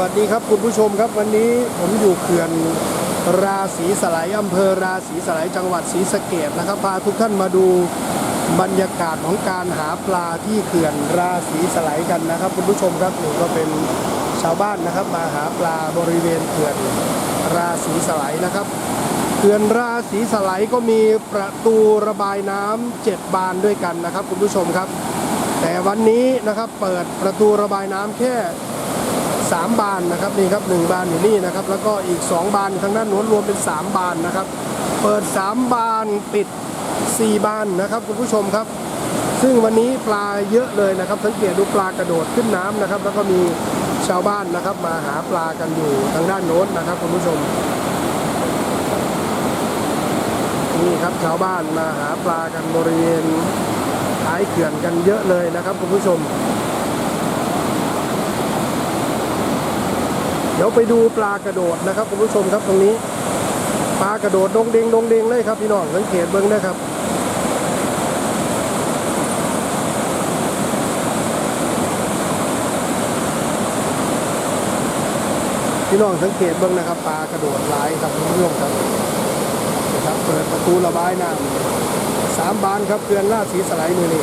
วัสดีครับคุณผู้ชมครับวันนี้ผมอยู่เขื่อนราศีสไลยอำเภอราศีสไลยจังหวัดศรีสะเกดนะครับพาทุกท่านมาดูบรรยากาศของการหาปลาที่เขื่อนราศีสไลยกันนะครับ คุณผู้ชมครับนี่ก็เป็นชาวบ้านนะครับ มาหาปลาบริเวณเขื่อนราศีสไลยนะครับเขื่อนราศีสไลยก็มีประตูระบายน้ำเจ็ดบานด้วยกันนะครับ คุณผู้ชมครับ แต่วันนี้นะครับเปิดประตูระบายน้ำแค่ สามบานนะครับนี่ครับหนึ่งบานอยู่นี่นะครับแล้วก็อีกสองบานทางด้านโน้นรวมเป็นสามบานนะครับ เปิดสามบานปิดสี่บานนะครับคุณผู้ชมครับ ซึ่งวันนี้ปลาเยอะเลยนะครับ สังเกตดูปลากระโดดขึ้นน้ำนะครับ แล้วก็มีชาวบ้านนะครับมาหาปลากันอยู่ทางด้านโน้นนะครับคุณผู้ชมนี่ครับชาวบ้านมาหาปลากันบริเวณท้ายเขื่อนกันเยอะเลยนะครับคุณผู้ชม ดี๋ยวไปดูปลากระโดดนะครับคุณผู้ชมครับตรงนี้ ปลากระโดดดงเดงดงเดงเลยครับพี่น้องสังเกตเบิ้งนะครับพี่น้องสังเกตเบิ้งนะครับปลากระโดดหลายครับคุณผู้ชมครับนะครับเปิดประตูระบายน้ำสามบานครับเกลือนราดสีสไลด์มือนี่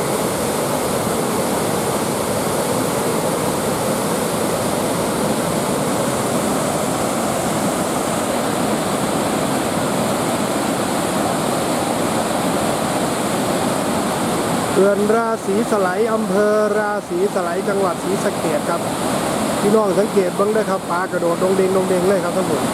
เขื่อนราศีสไลอำเภอราศีสไลจังหวัดศรีสะเกดครับ พี่น้องสังเกตบ้างด้วยครับปลากระโดดดงเดงดงเดงเลยครับท่านผู้ชม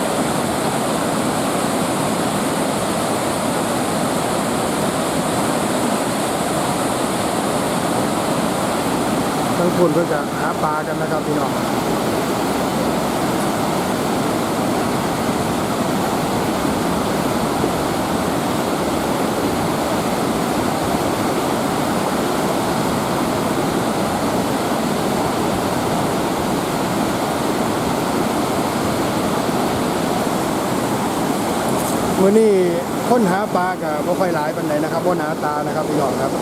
ทั้งคนเพื่อจะหาปลากันนะครับพี่น้อง วันนี้ค้นหาปลากับไม่ค่อยหลายปันไหนนะครับว่าหนาตานะครับพี่น้องครับ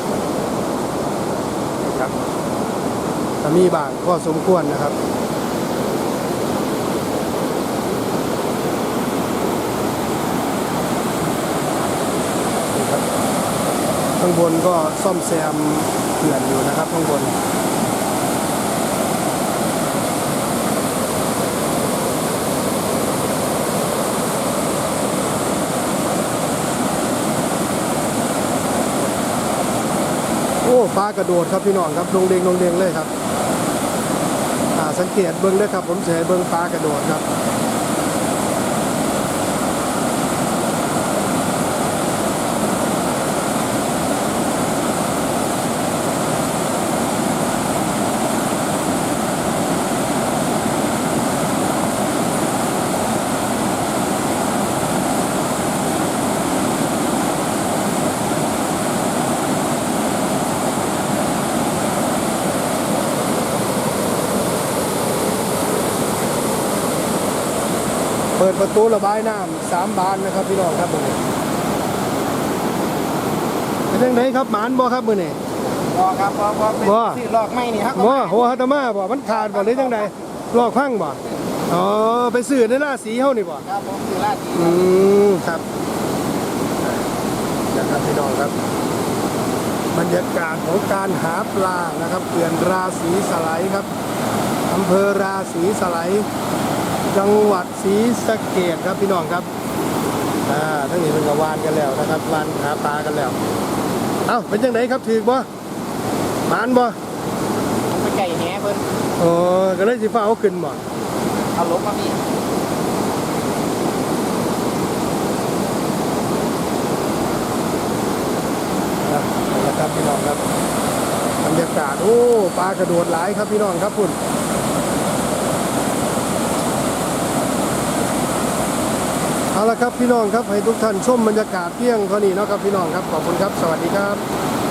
ครับแต่มีบางก็สมควรนะครับนี่ครับข้างบนก็ซ่อมแซมเขื่อนอยู่นะครับข้างบน โอ้ปลากระโดดครับพี่น้องครับลงเดงลงเดงเลยครับสังเกตเบิ้งด้วยครับผมเสยเบิ้งปลากระโดดครับ ปิดประตูระบายน้ำสามบานนะครับพี่น้องครับมือนี้เป็นยังไงครับหมานบ่ครับมือนี่พอครับพอพอเป็นบ่ที่ลอกไม่นี่ครับบ่หัวฮัตมาบ่มันขาดบ่หรือยังไงลอกพังบ่อ๋อไปซื้อในราศีเฮานี่บ่ครับผมคือลาดดีอืมครับนะครับพี่น้องครับ บรรยากาศของการหาปลานะครับเขื่อนราศีสไลด์ครับอำเภอราศีสไลด์ จังหวัดศรีสะเกดครับพี่น้องครับอ่าทั้งนี้เป็นกวานกันแล้วนะครับวานหาปลากันแล้วเอ้าเป็นยังไงครับถือบ่หมานบ่ไปไก่แหนเพิ่นอ๋อก็เลยสิฟ้าเอาขึ้นบ่เอาลบมาพี่ครับนะครับพี่น้องครับบรรยากาศโอ้ปลากระโดดหลายครับพี่น้องครับคุณเอาละ ครับพี่น้องครับให้ทุกท่านชมบรรยากาศเที่ยงเท่านี้นะครับพี่น้องครับขอบคุณครับสวัสดีครับ